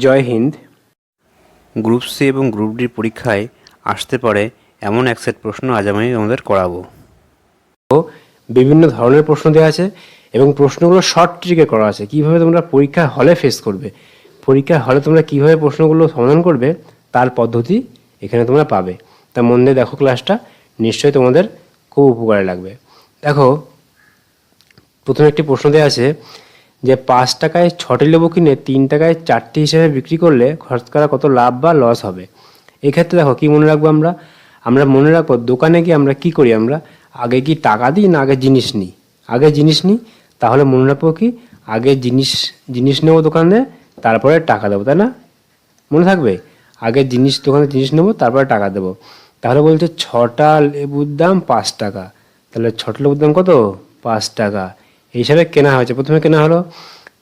জয় Hind. Group C এবং group ডির পরীক্ষায় আসতে পারে এমন এক সেট প্রশ্ন আজ আমি আমাদের করাবো। বিভিন্ন ধরনের প্রশ্ন দেওয়া আছে এবং প্রশ্নগুলো শর্ট ট্রিকে করা আছে। কীভাবে তোমরা পরীক্ষা হলে ফেস করবে? পরীক্ষা হলে তোমরা কীভাবে প্রশ্নগুলো সমাধান করবে? তার পদ্ধতি এখানে তোমরা পাবে। তা মন দিয়ে দেখো ক্লাসটা, নিশ্চয়ই তোমাদের খুব উপকারে লাগবে। দেখো, প্রথমে একটি প্রশ্ন দেওয়া আছে যে পাঁচ টাকায় ছটি লেবু কিনে তিন টাকায় চারটি হিসেবে বিক্রি করলে খরচকারা কত লাভ বা লস হবে? এক্ষেত্রে দেখো, কি মনে রাখব আমরা? আমরা মনে রাখব, দোকানে গিয়ে আমরা কি করি আমরা? আগে কি টাকা দিই না আগে জিনিস নিই? আগে জিনিস নিই, তাহলে মনে রাখব কি? আগে জিনিস জিনিস নেব দোকানে, তারপরে টাকা দেবো, তাই না? মনে থাকবে? আগে জিনিস দোকানে জিনিস নেব, তারপরে টাকা দেবো। তাহলে বলছে ছটা লেবুর দাম পাঁচ টাকা। তাহলে ছটা লেবুর দাম কত? পাঁচ টাকা। হিসাবে কেনা হয়েছে। প্রথমে কেনা হলো,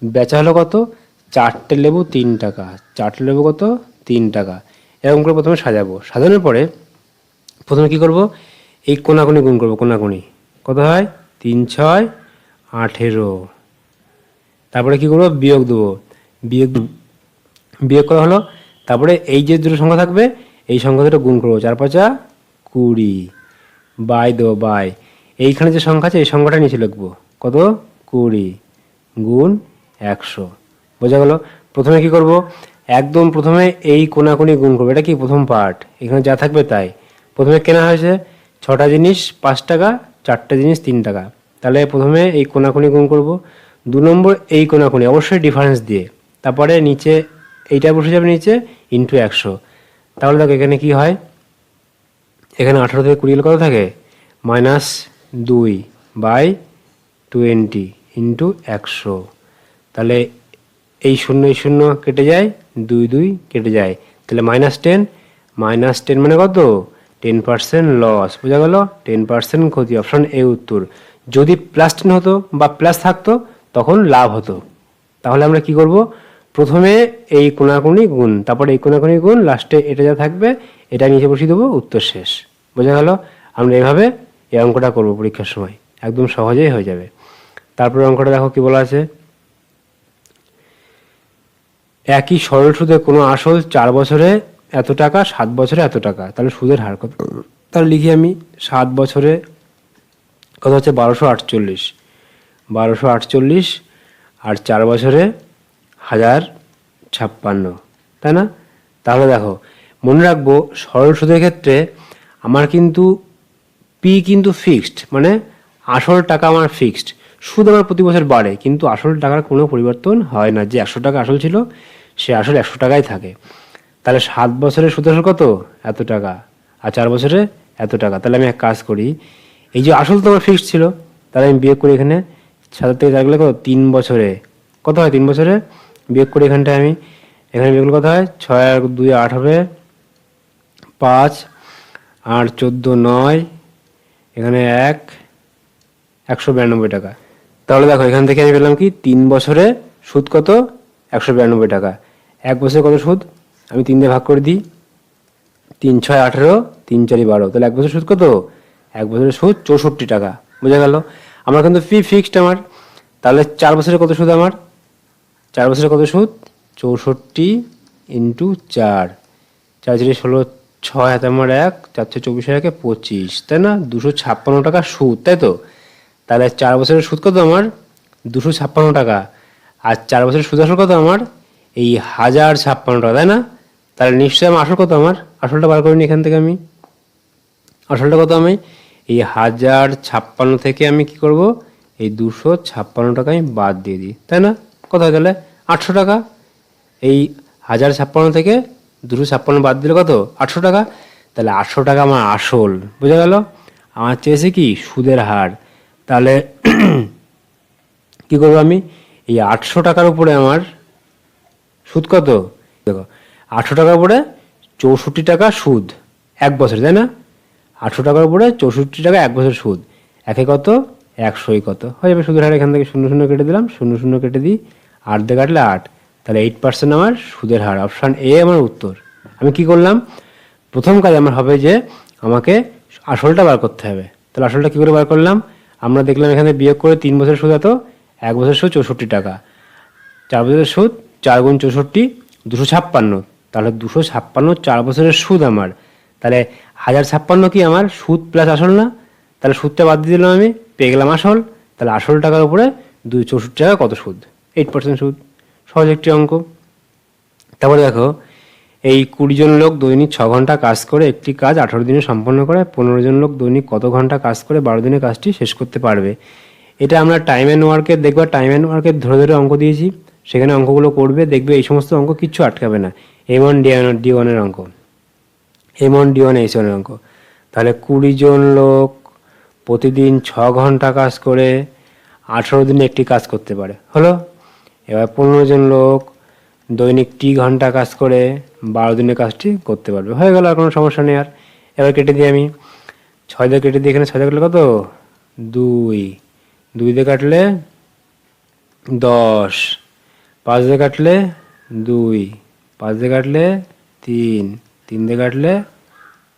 বেচা হলো কত? চারটে লেবু, তিন টাকা। চারটে লেবু কত? তিন টাকা। এরকম করে প্রথমে সাজাবো। সাজানোর পরে প্রথমে কি করব? এই কোনাকুনি গুণ করব, কোনাকুনি। কত হয়? তিন, ছয়, আঠেরো। তারপরে কি করব? বিয়োগ দেবো। বিয়োগ বিয়োগ করা হলো। তারপরে এই যে দুটো সংখ্যা থাকবে, এই সংখ্যা দুটো গুণ করব। চার পাঁচা কুড়ি। বাই দেবো, বাই। এইখানে যে সংখ্যা আছে, এই সংখ্যাটা নিচে লিখব। কত? কুড়ি। গুণ একশো। বোঝা গেল? প্রথমে কি করব? একদম প্রথমে এই কোনাকুনি গুণ করব। এটা কি? প্রথম পার্ট। এখানে যা থাকবে তাই। প্রথমে কেনা হয়েছে ছটা জিনিস, পাঁচ টাকা, চারটে জিনিস, তিন টাকা। তাহলে প্রথমে এই কোনাকুনি গুণ করব। দু নম্বর এই কোনাকুনি, অবশ্যই ডিফারেন্স দিয়ে। তারপরে নিচে এইটা বসে যাবে নিচে ইন্টু একশো। তাহলে দেখো এখানে কি হয়? এখানে আঠারো থেকে কুড়ি কত থাকে? মাইনাস দুই বাই টোয়েন্টি ইন্টু একশো। তাহলে এই শূন্য এই শূন্য কেটে যায়, দুই দুই কেটে যায়। তাহলে মাইনাস টেন মাইনাস টেন মানে কত? টেন পার্সেন্ট লস বোঝা গেল? টেন পার্সেন্ট ক্ষতি অপশন এ উত্তর। যদি প্লাস টেন হতো বা প্লাস থাকতো, তখন লাভ হতো। তাহলে আমরা কি করব? প্রথমে এই কোনাকুনি গুণ, তারপরে এই কোনাকুনি গুণ লাস্টে এটা যা থাকবে, এটা নিচে বসিয়ে দেবো, উত্তর শেষ। বোঝা গেল? আমরা এভাবে এই অঙ্কটা করব পরীক্ষার সময়। একদম সহজেই হয়ে যাবে। তারপরে অঙ্কটা দেখো কি বলা আছে? একই সরল সুদে কোনো আসল চার বছরে এত টাকা, সাত বছরে এত টাকা। তাহলে সুদের হার কত? তাহলে লিখি আমি, সাত বছরে কত হচ্ছে? বারোশো আটচল্লিশ। বারোশো আটচল্লিশ আর চার বছরে হাজার ছাপ্পান্ন। তাই না? তাহলে দেখো, মনে রাখব সরল সুদের ক্ষেত্রে আমার কিন্তু পি কিন্তু ফিক্সড মানে আসল টাকা আমার ফিক্সড সুদ আমার প্রতি বছর বাড়ে, কিন্তু আসল টাকার কোনো পরিবর্তন হয় না। যে একশো টাকা আসল ছিল, সে আসল একশো টাকাই থাকে। তাহলে সাত বছরের সুদ আসল কত? এত টাকা। আর চার বছরে এত টাকা। তাহলে আমি এক কাজ করি, এই যে আসল তো আমার ফিক্সড ছিল, তাহলে আমি বিয়োগ করি এখানে। সাত থেকে গেলে কত? তিন বছরে। কত হয় তিন বছরে? বিয়োগ করি এখানটায় আমি। এখানে বিয়োগ কত হয়? ছয় আর দুই আট হবে। পাঁচ আর চোদ্দ, নয়। এখানে এক, একশো বিরানব্বই টাকা। তাহলে দেখো, এখান থেকে আমি পেলাম কি? তিন বছরে সুদ কত? একশো বিরানব্বই টাকা। এক বছরে কত সুদ? আমি তিন দিয়ে ভাগ করে দিই। তিন ছয় আঠেরো, তিন চারি বারো। তাহলে এক বছর সুদ কত? এক বছরের সুদ চৌষট্টি টাকা। বোঝা গেল? আমার কিন্তু ফি ফিক্সড আমার। তাহলে চার বছরে কত সুদ আমার? চার বছরে কত সুদ? চৌষট্টি ইন্টু চার। চার চারি ষোলো, ছয় হাতে আমার এক চারশো চব্বিশ একে পঁচিশ। তাই না? দুশো ছাপ্পান্ন টাকা সুদ, তাই তো? তাহলে চার বছরের সুদ কত আমার? দুশো ছাপ্পান্ন টাকা। আর চার বছরের সুদ আসল কত আমার? এই হাজার ছাপ্পান্ন টাকা, তাই না? তাহলে নিশ্চয়ই আমার আসল কত আমার? আসলটা বার করিনি এখান থেকে আমি। আসলটা কত আমি? এই হাজার ছাপ্পান্ন থেকে আমি কি করব? এই দুশো ছাপ্পান্ন টাকা আমি বাদ দিয়ে দিই, তাই না? কত হয় তাহলে আটশো টাকা। এই হাজার ছাপ্পান্ন থেকে দুশো ছাপ্পান্ন বাদ দিলে কত? আটশো টাকা। তাহলে আটশো টাকা আমার আসল। বোঝা গেল? আমার চেয়েছে কি? সুদের হার। তাহলে কি করব আমি? এই আটশো টাকার উপরে আমার সুদ কত? দেখো, আটশো টাকার উপরে চৌষট্টি টাকা সুদ, এক বছর, তাই না? আটশো টাকার উপরে চৌষট্টি টাকা এক বছর সুদ, একে কত? একশোই কত? হয়ে যাবে সুদের হার এখান থেকে শূন্য শূন্য কেটে দিলাম, শূন্য শূন্য কেটে দিই, আট দিয়ে কাটলে আট, তাহলে এইট পার্সেন্ট আমার সুদের হার অপশান এ আমার উত্তর। আমি কি করলাম? প্রথম কাজ আমার হবে যে আমাকে আসলটা বার করতে হবে। তাহলে আসলটা কী করে বার করলাম? আমরা দেখলাম এখানে বিয়োগ করে তিন বছর সুদ এত, এক বছর সুদ চৌষট্টি টাকা। চার বছরের সুদ চার গুণ চৌষট্টি, দুশো ছাপ্পান্ন। তাহলে দুশো ছাপ্পান্ন চার বছরের সুদ আমার। তাহলে হাজার ছাপ্পান্ন কি আমার? সুদ প্লাস আসল না? তাহলে সুদটা বাদ দিয়ে দিলাম আমি, পেয়ে গেলাম আসল। তাহলে আসল টাকার উপরে দুই চৌষট্টি টাকা কত সুদ? এইট পার্সেন্ট সুদ। সহজ একটি অঙ্ক। তারপরে দেখো এই কুড়ি জন লোক দৈনিক ছ ঘণ্টা কাজ করে, একটি কাজ আঠারো দিনে সম্পন্ন করে পনেরো জন লোক দৈনিক কত ঘণ্টা কাজ করে, বারো দিনে কাজটি শেষ করতে পারবে। এটা আমরা টাইম অ্যান্ড ওয়ার্কের দেখবা টাইম অ্যান্ড ওয়ার্কের ধরে ধরে অঙ্ক দিয়েছি। সেখানে অঙ্কগুলো করবে, দেখবে এই সমস্ত অঙ্ক কিচ্ছু আটকাবে না। M one D one D ওয়ানের অঙ্ক। M one D one H ওয়ানের অঙ্ক। তাহলে কুড়ি জন লোক প্রতিদিন ছ ঘণ্টা কাজ করে, আঠারো দিনে একটি কাজ করতে পারে। হলো? এবার পনেরো জন লোক দৈনিক টি ঘণ্টা কাজ করে বারো দিনের কাজটি করতে পারবে। হয়ে গেল, আর কোনো সমস্যা নেই আর। এবার কেটে দিই আমি। ছয় দিয়ে কেটে দিই এখানে, ছয় কাটলে কত? দুই। দুই দিয়ে কাটলে দশ। পাঁচ দিয়ে কাটলে দুই। পাঁচ দিয়ে কাটলে তিন। তিন দিয়ে কাটলে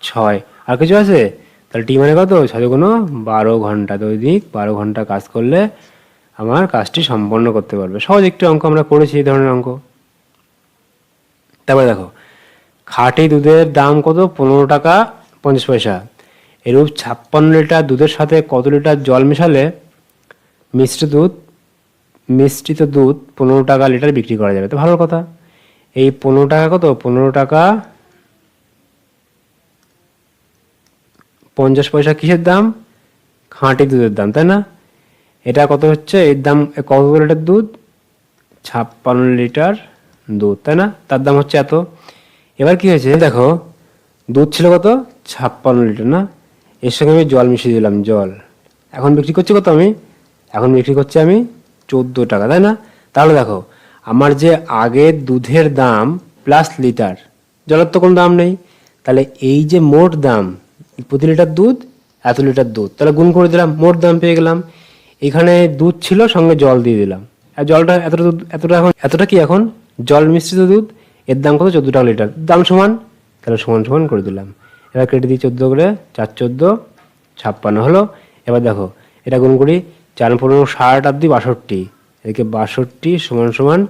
ছয়। আর কিছু আছে? তাহলে টি মানে কত? ছয় কোনো বারো ঘণ্টা। দৈনিক বারো ঘণ্টা কাজ করলে আমার কাজটি সম্পন্ন করতে পারবে। সহজ একটি অঙ্ক আমরা করেছি এই ধরনের অঙ্ক। তারপরে দেখো, খাঁটি দুধের দাম কত? পনেরো টাকা পঞ্চাশ পয়সা। এরূপ ছাপ্পান্ন লিটার দুধের সাথে কত লিটার জল মেশালে মিশ্রিত দুধ মিশ্রিত দুধ পনেরো টাকা লিটার বিক্রি করা যাবে? তো ভালো কথা। এই পনেরো টাকা কত? পনেরো টাকা পঞ্চাশ পয়সা কিসের দাম? খাঁটি দুধের দাম, তাই না? এটা কত হচ্ছে? এর দাম কত লিটার দুধ? ছাপ্পান্ন লিটার দুধ, তাই না? তার দাম হচ্ছে এত। এবার কি হয়েছে দেখো, দুধ ছিল কত? ছাপ্পান্ন লিটার, না? এর সঙ্গে আমি জল মিশিয়ে দিলাম, জল। এখন বিক্রি করছি কত আমি? এখন বিক্রি করছি আমি চোদ্দ টাকা, তাই না? তাহলে দেখো, আমার যে আগের দুধের দাম প্লাস লিটার জলের তো কোনো দাম নেই। তাহলে এই যে মোট দাম, প্রতি লিটার দুধ, এত লিটার দুধ। তাহলে গুণ করে দিলাম, মোট দাম পেয়ে গেলাম। এখানে দুধ ছিল, সঙ্গে জল দিয়ে দিলাম। আর জলটা এতটা দুধ, এতটা এখন, এতটা কি এখন? জল মিশ্রিত দুধ, এর দাম কত? চোদ্দ টাকা লিটার। দাম সমান? তাহলে সমান সমান করে দিলাম। এবার কেটে দিই চোদ্দ করে, চার চোদ্দ, ছাপ্পান্ন হলো। এবার দেখো, এটা গুণ করি চার পনেরো ষাট অব্দি বাষট্টি। এদিকে বাষট্টি সমান সমান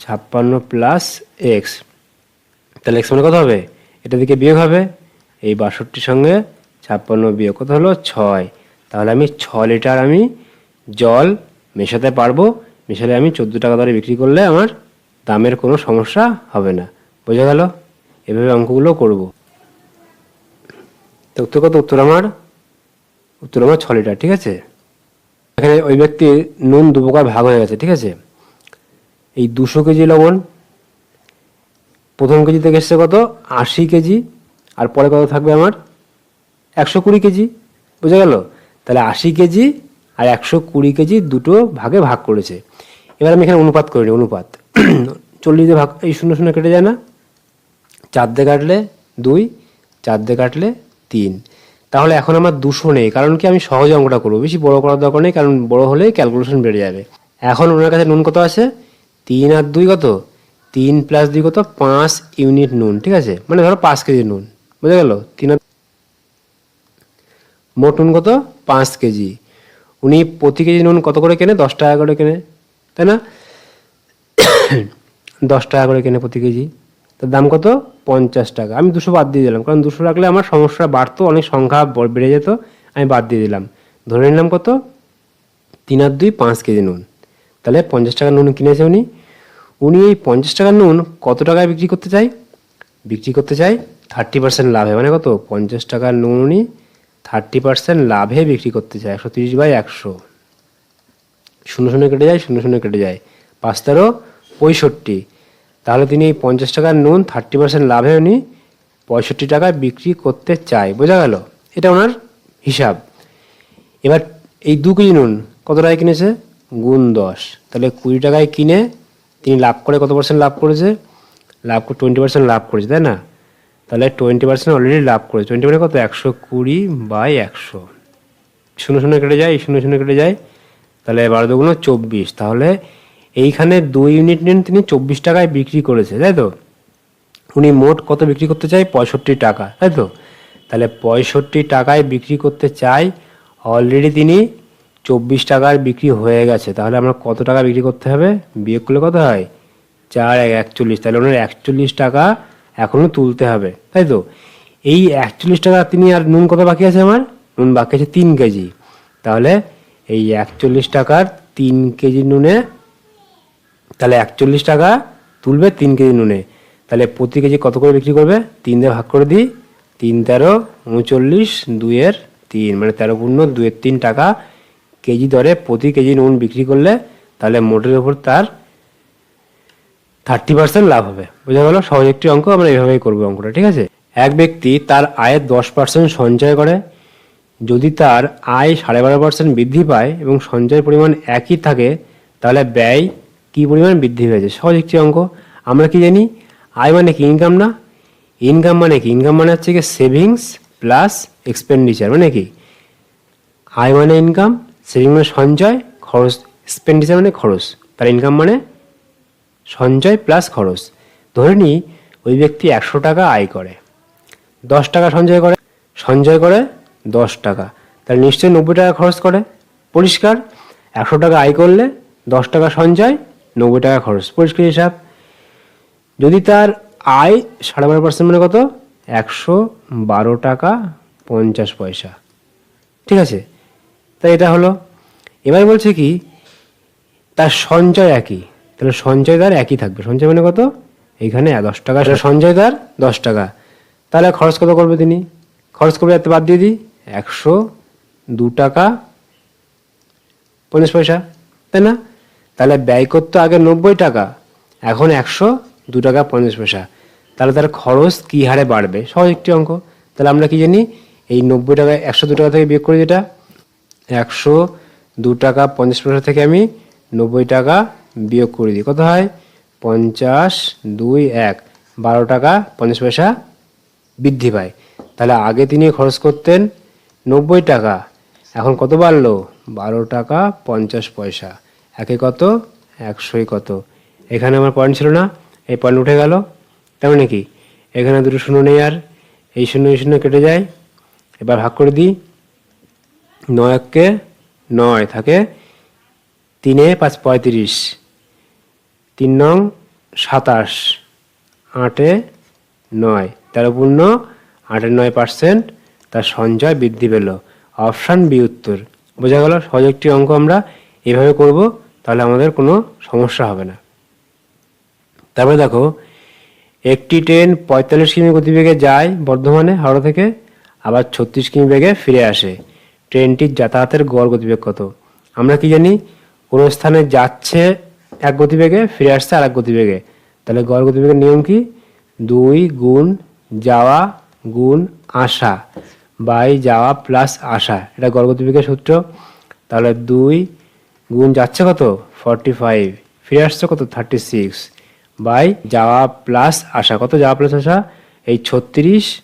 ছাপ্পান্ন প্লাস এক্স তাহলে এক্স মানে কত হবে? এটা দিকে বিয়োগ হবে। এই বাষট্টির সঙ্গে ছাপ্পান্ন বিয়োগ কত হলো? ছয়। তাহলে আমি ছ লিটার আমি জল মেশাতে পারব। মেশালে আমি চোদ্দ টাকা দরে বিক্রি করলে আমার দামের কোনো সমস্যা হবে না। বোঝা গেল? এভাবে অঙ্কগুলো করব। তো কত উত্তর আমার? উত্তর আমার ছ লিটার, ঠিক আছে? এখানে ওই ব্যক্তির নুন দু প্রকার ভাগ হয়ে গেছে, ঠিক আছে? এই দুশো কেজি লবণ, প্রথম কেজি থেকে এসছে কত? আশি কেজি। আর পরে কত থাকবে আমার? একশো কুড়ি কেজি। বোঝা গেল? তাহলে আশি কেজি আর একশো কুড়ি কেজি দুটো ভাগে ভাগ করেছে। এবার আমি এখানে অনুপাত করি অনুপাত। চল্লিশ ভাগ, এই শূন্য শূন্য কেটে যায় না। চার দিয়ে কাটলে দুই, চার দিয়ে কাটলে তিন। তাহলে এখন আমার দুশো নেই, কারণ কি আমি সহজে অঙ্কটা করব। বেশি বড় করার দরকার নেই, কারণ বড় হলে ক্যালকুলেশন বেড়ে যাবে। এখন ওনার কাছে নুন কত আছে? তিন আর দুই কত? তিন প্লাস দুই কত? পাঁচ ইউনিট নুন, ঠিক আছে? মানে ধরো পাঁচ কেজি নুন, বুঝে গেল? তিন মোট নুন কত? পাঁচ কেজি। উনি প্রতি কেজি নুন কত করে কেনে? দশ টাকা করে কেনে, তাই না? দশ টাকা করে কেনে প্রতি কেজি। তার দাম কত? পঞ্চাশ টাকা। আমি দুশো বাদ দিয়ে দিলাম। কারণ দুশো রাখলে আমার সমস্যা বাড়তো, অনেক সংখ্যা বেড়ে যেত, আমি বাদ দিয়ে দিলাম। ধরে নিলাম কত? তিন আর দুই, পাঁচ কেজি নুন। তাহলে পঞ্চাশ টাকা নুন কিনেছে উনি। উনি এই পঞ্চাশ টাকার নুন কত টাকায় বিক্রি করতে চাই বিক্রি করতে চাই থার্টি পার্সেন্ট লাভে। মানে কত? পঞ্চাশ টাকার নুন উনি থার্টি পার্সেন্ট লাভে বিক্রি করতে চায়। একশো তিরিশ বাই একশো। শূন্য শূন্য কেটে যায়, শূন্য শূন্য কেটে যায়। পাঁচ তেরো পঁয়ষট্টি। তাহলে তিনি এই পঞ্চাশ টাকার নুন থার্টি পার্সেন্ট লাভে উনি পঁয়ষট্টি টাকায় বিক্রি করতে চায়। বোঝা গেল? এটা ওনার হিসাব। এবার এই দু কেজি নুন কত টাকায় কিনেছে? গুণ দশ। তাহলে কুড়ি টাকায় কিনে তিনি লাভ করে কত পার্সেন্ট লাভ করেছে? লাভ করে টোয়েন্টি পার্সেন্ট লাভ করেছে, তাই না? তাহলে টোয়েন্টি পার্সেন্ট অলরেডি লাভ করেছে। টোয়েন্টি মানে কত? একশো কুড়ি বাই একশো। শূন্য শূন্য কেটে যায়, শূন্য শূন্য কেটে যায়। তাহলে বারো দুগুণ চব্বিশ। তাহলে এইখানে দুই ইউনিট নিন, তিনি চব্বিশ টাকায় বিক্রি করেছে, তাই তো? উনি মোট কত বিক্রি করতে চায়? পঁয়ষট্টি টাকা, তাই তো? তাহলে পঁয়ষট্টি টাকায় বিক্রি করতে চাই অলরেডি তিনি চব্বিশ টাকার বিক্রি হয়ে গেছে, তাহলে আমরা কত টাকা বিক্রি করতে হবে? বিয়োগ করলে কত হয়? চার, এক, একচল্লিশ, তাহলে ওনার একচল্লিশ টাকা এখনও তুলতে হবে, তাই তো? এই একচল্লিশ টাকা তিনি আর নুন কত বাকি আছে আমার? নুন বাকি আছে তিন কেজি, তাহলে এই একচল্লিশ টাকার তিন কেজি নুনে তাহলে একচল্লিশ টাকা তুলবে তিন কেজি নুনে। তাহলে প্রতি কেজি কত করে বিক্রি করবে? তিন দিয়ে ভাগ করে দিই, তিন তেরো, উনচল্লিশ, দুইয়ের তিন। মানে তেরো পূর্ণ দুয়ের তিন টাকা। কেজি দরে প্রতি কেজি নুন বিক্রি করলে তাহলে মোটের উপর তার থার্টি পার্সেন্ট লাভ হবে। বোঝা গেল? সহজ একটি অঙ্ক, আমরা এইভাবেই করব অঙ্কটা, ঠিক আছে? এক ব্যক্তি তার আয়ের দশ পার্সেন্ট সঞ্চয় করে। যদি তার আয় সাড়ে বারো পার্সেন্ট বৃদ্ধি পায় এবং সঞ্চয়ের পরিমাণ একই থাকে, তাহলে ব্যয় কি পরিমাণ বৃদ্ধি হয়েছে? সহজ একটি অঙ্ক। আমরা কি জানি? আয় মানে কি ইনকাম না? ইনকাম মানে কি? ইনকাম মানে হচ্ছে কি সেভিংস প্লাস এক্সপেন্ডিচার মানে কি? আয় মানে ইনকাম সেভিং মানে সঞ্চয়, খরচ এক্সপেন্ডিচার মানে খরচ। তার ইনকাম মানে সঞ্চয় প্লাস খরচ। ধরে নিই ওই ব্যক্তি একশো টাকা আয় করে। দশ টাকা সঞ্চয় করে। সঞ্চয় করে দশ টাকা। তাহলে নিশ্চয়ই নব্বই টাকা খরচ করে। পরিষ্কার। একশো টাকা আয় করলে দশ টাকা সঞ্চয় নব্বই টাকা খরচ। পরিষ্কার হিসাব, যদি তার আয় সাড়ে বারো পার্সেন্ট মানে কত? একশো বারো টাকা পঞ্চাশ পয়সা। ঠিক আছে? তাই এটা হলো। এবার বলছে কি, তার সঞ্চয় একই। তাহলে সঞ্চয় তার একই থাকবে। সঞ্চয় মানে কত? এইখানে দশ টাকা সঞ্চয় তার দশ টাকা। তাহলে খরচ কত করবে তিনি? খরচ করবে এত বাদ দিয়ে দিই, একশো দু টাকা পঞ্চাশ পয়সা। তাই না? তাহলে ব্যয় করতো আগে নব্বই টাকা, এখন একশো, দু টাকা পঞ্চাশ পয়সা। তাহলে তার খরচ কী হারে বাড়বে? সহজ একটি অঙ্ক। তাহলে আমরা কি জানি, এই নব্বই টাকা, একশো, দু টাকা থেকে বিয়োগ করি যেটা, একশো, দু টাকা পঞ্চাশ পয়সা থেকে আমি নব্বই টাকা বিয়োগ করে দিই। কত হয়? পঞ্চাশ, দুই, এক। বারো টাকা পঞ্চাশ পয়সা বৃদ্ধি পায়। তাহলে আগে তিনি খরচ করতেন নব্বই টাকা, এখন কত বাড়লো? বারো টাকা পঞ্চাশ পয়সা। একে কত? একশোই কত। এখানে আমার পয়েন্ট ছিল না, এই পয়েন্ট উঠে গেল। তেমন নাকি এখানে দুটো শূন্য নেই আর। এই শূন্য এই শূন্য কেটে যায়। এবার ভাগ করে দিই। নয় এককে নয় থাকে তিনে পাঁচ পঁয়ত্রিশ। তিন নং সাতাশ, আটে নয়। তেরো পূর্ণ আটের নয় পার্সেন্ট তার সঞ্চয় বৃদ্ধি পেল। অপশান বি উত্তর। বোঝা গেল, সহজ একটি অঙ্ক আমরা এভাবে করব। তাহলে আমাদের কোনো সমস্যা হবে না। তারপরে দেখো, একটি ট্রেন পঁয়তাল্লিশ কিমি গতিবেগে যায় বর্ধমানে, হাওড়া থেকে, আবার ছত্রিশ কিমি বেগে ফিরে আসে। ট্রেনটির যাতায়াতের গড় গতিবেগ কত? আমরা কি জানি, কোনো স্থানে যাচ্ছে এক গতিবেগে, ফিরে আসছে আর এক গতিবেগে। তাহলে গড় গতিবেগের নিয়ম কি? দুই গুণ যাওয়া গুণ আসা, বাই যাওয়া প্লাস আসা। এটা গড় গতিবেগের সূত্র। তাহলে দুই গুণ যাচ্ছে কত? ফর্টি ফাইভ ফিরে আসছে কত? থার্টি সিক্স বাই, যাওয়া প্লাস আসা। কত যাওয়া প্লাস আসা? এই ছত্রিশ।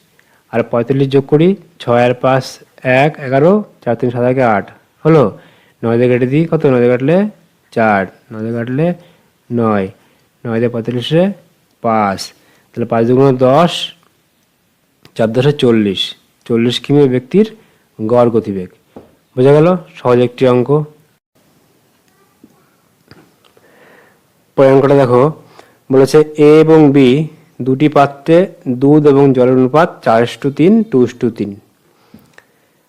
আর পঁয়তাল্লিশ যোগ করি, ছয় আর পাঁচ, এক, এগারো, চার, তিন, সাত আট। হলো? নয় দিয়ে কেটে দিই, কত? নয় দিয়ে কাটলে চার। নয় দিয়ে কাটলে নয়। নয় দিয়ে পঁয়তাল্লিশে পাঁচ। তাহলে পাঁচ দুগুণ দশ, চার দশে চল্লিশ। চল্লিশ কিমি ব্যক্তির গড় গতিবেগ। বোঝা গেল? সহজ একটি অঙ্ক। পরের দেখো, বলেছে এ এবং বি দুটি পাত্রে দুধ এবং জলের অনুপাত চার টু তিন, টু টু তিন।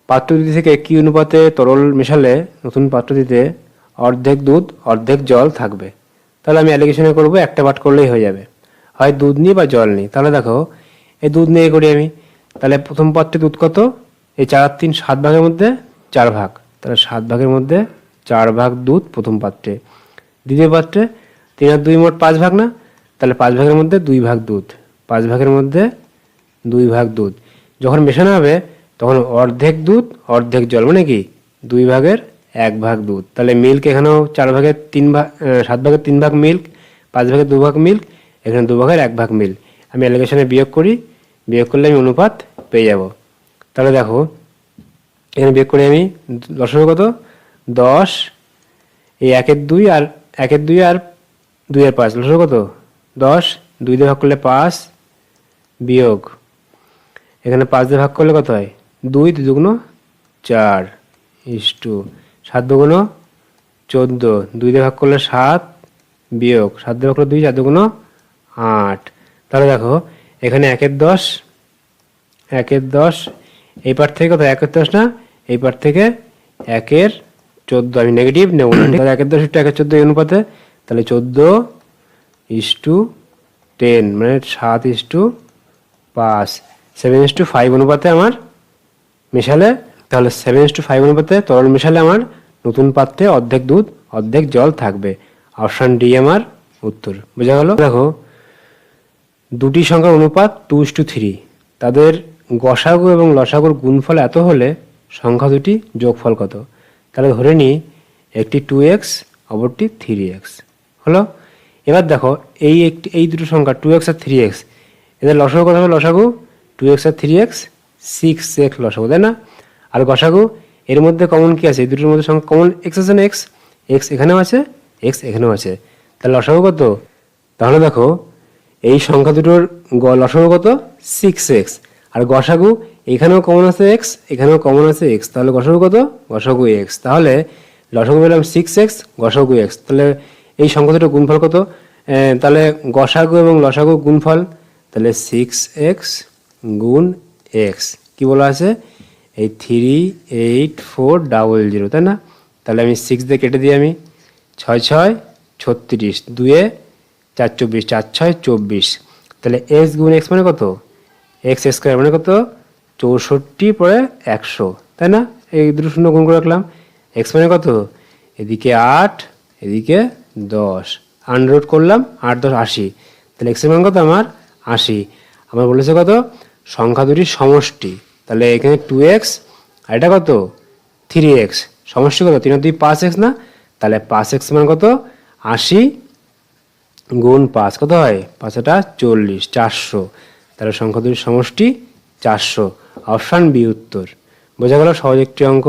পাত্র দুটি থেকে একই অনুপাতে তরল মেশালে নতুন পাত্রটিতে অর্ধেক দুধ, অর্ধেক জল থাকবে? তাহলে আমি অ্যালিগেশনে করব, একটা পাঠ করলেই হয়ে যাবে। হয় দুধ নিই বা জল নিই। তাহলে দেখো, এই দুধ নিয়ে করি আমি। তাহলে প্রথম পাত্রে দুধ কত? এই চার তিন সাত ভাগের মধ্যে চার ভাগ। তাহলে সাত ভাগের মধ্যে চার ভাগ দুধ প্রথম পাত্রে। দ্বিতীয় পাত্রে তিন আর দুই মোট পাঁচ ভাগ না? তাহলে পাঁচ ভাগের মধ্যে দুই ভাগ দুধ। পাঁচ ভাগের মধ্যে দুই ভাগ দুধ। যখন মেশানো হবে, তখন অর্ধেক দুধ, অর্ধেক জল মানে কি? দুই ভাগের এক ভাগ দুধ। তাহলে মিল্ক এখানেও চার ভাগের তিন ভাগ সাত ভাগের তিন ভাগ মিল্ক, পাঁচ ভাগের দু ভাগ মিল্ক, এখানে দু ভাগের এক ভাগ মিল্ক। আমি অ্যালিগেশনে বিয়োগ করি। বিয়োগ করলে আমি অনুপাত পেয়ে যাব। তাহলে দেখো, এখানে বিয়োগ করি আমি দশের কত? দশ, এই একের দুই আর, একের দুই আর দুই পাঁচ লসো কত? দশ, দুই দিয়ে ভাগ করলে পাঁচ, বিয়োগ। এখানে পাঁচ দিয়ে ভাগ করলে কত হয়? দুই দুই দুগুণ চার ইস টু। সাত দুগুণ চোদ্দ, দুই দিয়ে ভাগ করলে সাত, বিয়োগ। সাত দিয়ে ভাগ করলে দুই, চার দুগুণ আট। তাহলে দেখো, এখানে একের দশ একের দশ, এই পার থেকে কত একের দশ না? এই পার থেকে একের চোদ্দ। আমি নেগেটিভ নেব না। একের দশ একটু একের চোদ্দ এই অনুপাতে তাহলে চোদ্দ ইস টু টেন মানে সাত ইস টু পাঁচ। সেভেন ইস টু ফাইভ অনুপাতে আমার মেশালে, তাহলে সেভেন ইস টু ফাইভ অনুপাতে তরল মেশালে আমার নতুন পাত্রে অর্ধেক দুধ, অর্ধেক জল থাকবে। অপশান ডি আমার উত্তর। বোঝা গেল? দেখো, দুটি সংখ্যার অনুপাত টু ইস টু থ্রি তাদের গসাগু এবং লসাগুর গুণফল এত হলে সংখ্যা দুটি যোগফল কত? তাহলে ধরে নিই, একটি টু এক্স অপরটি থ্রি এক্স হলো? এবার দেখো, এই একটি, এই দুটো সংখ্যা টু এক্স আর থ্রি এক্স এদের লসাগু কত হবে লসাগু? টু এক্স আর থ্রি এক্স সিক্স এক্স লসাগু, তাই না? আর গসাগু, এর মধ্যে কমন কী আছে? এই দুটোর মধ্যে সংখ্যা কমন এক্স আছে না এক্স এক্স এখানেও আছে এক্স এখানেও আছে। তাহলে লসাগু কত? তাহলে দেখো, এই সংখ্যা দুটোর গ- লসাগু কত? সিক্স এক্স আর গসাগু, এখানেও কমন আছে এক্স এখানেও কমন আছে এক্স তাহলে গসাগু কত? গসাগু এক্স তাহলে লসাগু পেলাম সিক্স এক্স গসাগু এক্স তাহলে এই সংখ্যা গুণফল কত? তাহলে গসাগু এবং লসাগু গুণফল, তাহলে সিক্স এক্স গুণ এক্স কি বলা আছে? এই three eight four double zero তাই না? তাহলে আমি সিক্স দিয়ে কেটে দিই আমি। ছয় ছয় ছত্রিশ দুয়ে চার চব্বিশ, চার ছয় চব্বিশ। তাহলে এক্স গুণ এক্স মানে কত? এক্স স্কোয়ার মানে কত? চৌষট্টি পরে একশো, তাই না? এই দুটো শূন্য গুণ করে রাখলাম। এক্স মানে কত? এদিকে আট, এদিকে দশ। আনরোড করলাম, আট, দশ, আশি। তাহলে এক্সের মান কত আমার? আশি। আমার বলেছে কত? সংখ্যা দুটির সমষ্টি। তাহলে এখানে টু এক্স আর এটা কত? থ্রি এক্স সমষ্টি কত? তিন দুই পাঁচ এক্স না? তাহলে পাঁচ এক্স মান কত? আশি গুণ পাঁচ। কত হয়? পাঁচটা চল্লিশ, চারশো। তাহলে সংখ্যা দুটির সমষ্টি চারশো। অপশান বি উত্তর। বোঝা গেল সহজ একটি অঙ্ক।